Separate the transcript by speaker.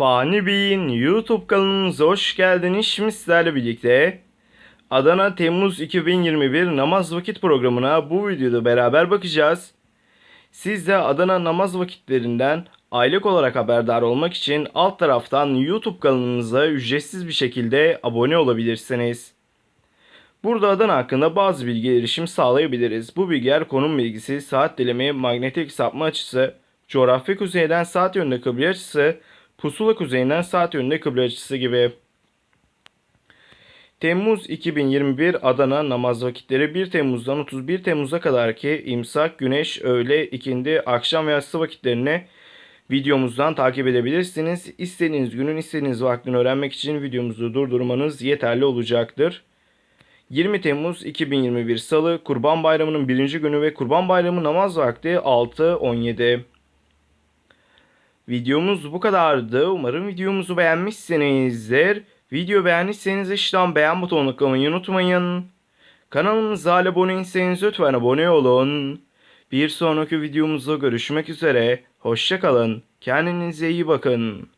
Speaker 1: Fani Bey'in YouTube kanalımıza hoş geldiniz. Şimdi sizlerle birlikte Adana Temmuz 2021 namaz vakit programına bu videoda beraber bakacağız. Siz de Adana namaz vakitlerinden aylık olarak haberdar olmak için alt taraftan YouTube kanalımıza ücretsiz bir şekilde abone olabilirsiniz. Burada Adana hakkında bazı bilgi erişim sağlayabiliriz. Bu bilgiler konum bilgisi, saat dilimi, manyetik sapma açısı, coğrafi kuzeyden saat yönünde kıble açısı, pusula kuzeyinden saat yönünde kıble açısı gibi. Temmuz 2021 Adana namaz vakitleri 1 Temmuz'dan 31 Temmuz'a kadar ki imsak, güneş, öğle, ikindi, akşam ve yatsı vakitlerini videomuzdan takip edebilirsiniz. İstediğiniz günün istediğiniz vaktini öğrenmek için videomuzu durdurmanız yeterli olacaktır. 20 Temmuz 2021 Salı Kurban Bayramı'nın birinci günü ve Kurban Bayramı namaz vakti 6.17. Videomuz bu kadardı. Umarım videomuzu beğenmişsinizdir. Video beğendiyseniz işten beğen butonuna tıklamayı unutmayın. Kanalımıza abone değilseniz lütfen abone olun. Bir sonraki videomuzda görüşmek üzere. Hoşçakalın. Kendinize iyi bakın.